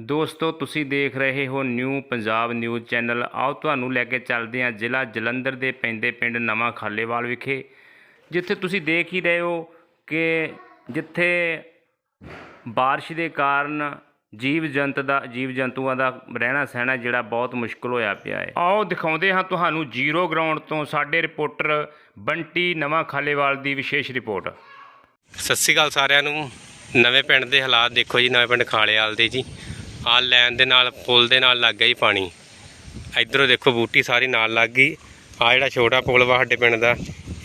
ਦੋਸਤੋ, ਤੁਸੀਂ ਦੇਖ ਰਹੇ ਹੋ ਨਿਊ ਪੰਜਾਬ ਨਿਊਜ਼ ਚੈਨਲ। ਆਓ ਤੁਹਾਨੂੰ ਲੈ ਕੇ ਚੱਲਦੇ ਹਾਂ ਜ਼ਿਲ੍ਹਾ ਜਲੰਧਰ ਦੇ ਪੈਂਦੇ ਪਿੰਡ ਨਵਾਂ ਖਾਲੇਵਾਲ ਵਿਖੇ, ਜਿੱਥੇ ਤੁਸੀਂ ਦੇਖ ਹੀ ਰਹੇ ਹੋ ਕਿ ਜਿੱਥੇ ਬਾਰਿਸ਼ ਦੇ ਕਾਰਨ ਜੀਵ ਜੰਤ ਦਾ, ਜੀਵ ਜੰਤੂਆਂ ਦਾ ਰਹਿਣਾ ਸਹਿਣਾ ਜਿਹੜਾ ਬਹੁਤ ਮੁਸ਼ਕਲ ਹੋਇਆ ਪਿਆ ਹੈ। ਆਓ ਦਿਖਾਉਂਦੇ ਹਾਂ ਤੁਹਾਨੂੰ ਜ਼ੀਰੋ ਗਰਾਊਂਡ ਤੋਂ ਸਾਡੇ ਰਿਪੋਰਟਰ ਬੰਟੀ ਨਵਾਂ ਖਾਲੇਵਾਲ ਦੀ ਵਿਸ਼ੇਸ਼ ਰਿਪੋਰਟ। ਸਤਿ ਸ਼੍ਰੀ ਅਕਾਲ ਸਾਰਿਆਂ ਨੂੰ। ਨਵੇਂ ਪਿੰਡ ਦੇ ਹਾਲਾਤ ਦੇਖੋ ਜੀ, ਨਵੇਂ ਪਿੰਡ ਖਾਲੇਵਾਲ ਦੇ ਜੀ। ਆ ਲੈਣ ਦੇ ਨਾਲ, ਪੁਲ ਦੇ ਨਾਲ ਲੱਗ ਗਿਆ ਜੀ ਪਾਣੀ। ਇਧਰੋਂ ਦੇਖੋ ਬੂਟੀ ਸਾਰੀ ਨਾਲ ਲੱਗ ਗਈ। ਆ ਜਿਹੜਾ ਛੋਟਾ ਪੁਲ ਵਾ ਸਾਡੇ ਪਿੰਡ ਦਾ,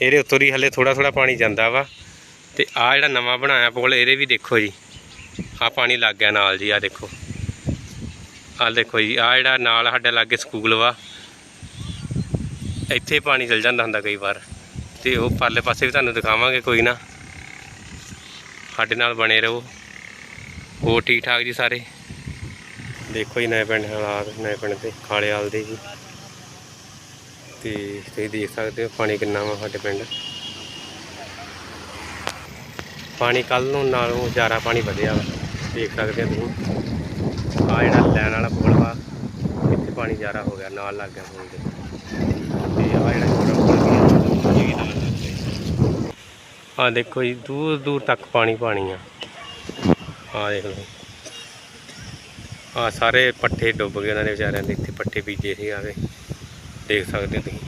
ਇਹਦੇ ਉੱਤੋਂ ਹੀ ਹਲੇ ਥੋੜਾ ਥੋੜਾ ਪਾਣੀ ਜਾਂਦਾ ਵਾ। ਤੇ ਆ ਜਿਹੜਾ ਨਵਾਂ ਬਣਾਇਆ ਪੁਲ, ਇਹਦੇ ਵੀ ਦੇਖੋ ਜੀ। ਆ ਪਾਣੀ ਲੱਗ ਗਿਆ ਨਾਲ ਜੀ ਆ ਦੇਖੋ। ਆ ਦੇਖੋ ਜੀ ਆ ਜਿਹੜਾ ਨਾਲ ਸਾਡੇ ਲਾਗੇ ਸਕੂਲ ਵਾ। ਇੱਥੇ ਪਾਣੀ ਚਲ ਜਾਂਦਾ ਹੁੰਦਾ ਕਈ ਵਾਰ। ਤੇ ਉਹ ਪਰਲੇ ਪਾਸੇ ਵੀ ਤੁਹਾਨੂੰ ਦਿਖਾਵਾਂਗੇ ਕੋਈ ਨਾ। ਸਾਡੇ ਨਾਲ ਬਣੇ ਰਹੋ। ਹੋਰ ਠੀਕ ਠਾਕ ਜੀ ਸਾਰੇ। ਦੇਖੋ ਜੀ, ਨਵੇਂ ਪਿੰਡ ਹਾਲਾਤ, ਨਵੇਂ ਪਿੰਡ ਦੇ ਖਾਲੇਵਾਲ ਦੇ ਜੀ। ਤੇ ਤੁਸੀਂ ਦੇਖ ਸਕਦੇ ਹੋ ਪਾਣੀ ਕਿੰਨਾ ਵਾ ਸਾਡੇ ਪਿੰਡ। ਪਾਣੀ ਕੱਲ ਨੂੰ ਨਾਲੋਂ ਜ਼ਿਆਦਾ ਪਾਣੀ ਵਧਿਆ ਵਾ, ਦੇਖ ਸਕਦੇ ਹੋ ਤੁਸੀਂ। ਆ ਜਿਹੜਾ ਲੈਣ ਵਾਲਾ ਪੁਲ ਵਾ, ਇੱਥੇ ਪਾਣੀ ਜ਼ਿਆਦਾ ਹੋ ਗਿਆ, ਨਾਲ ਲੱਗ ਗਿਆ ਪੁਲ ਦੇ। ਤੇ ਆ ਜਿਹੜਾ ਛੋਟਾ ਪੁਲ ਵੀ ਇਹ ਨਾਲ ਲੱਗ ਗਿਆ। ਆ ਦੇਖੋ ਜੀ ਦੂਰ ਦੂਰ ਤੱਕ ਪਾਣੀ ਪਾਣੀ ਆ। ਆ ਦੇਖ ਲਓ। ਆ ਸਾਰੇ ਪੱਠੇ ਡੁੱਬ ਗਏ ਉਹਨਾਂ ਨੇ ਵਿਚਾਰਿਆਂ ਦੇ, ਇੱਥੇ ਪੱਠੇ ਬੀਜੇ ਸੀ ਆਵੇ ਦੇਖ ਸਕਦੇ ਹੋ ਤੁਸੀਂ।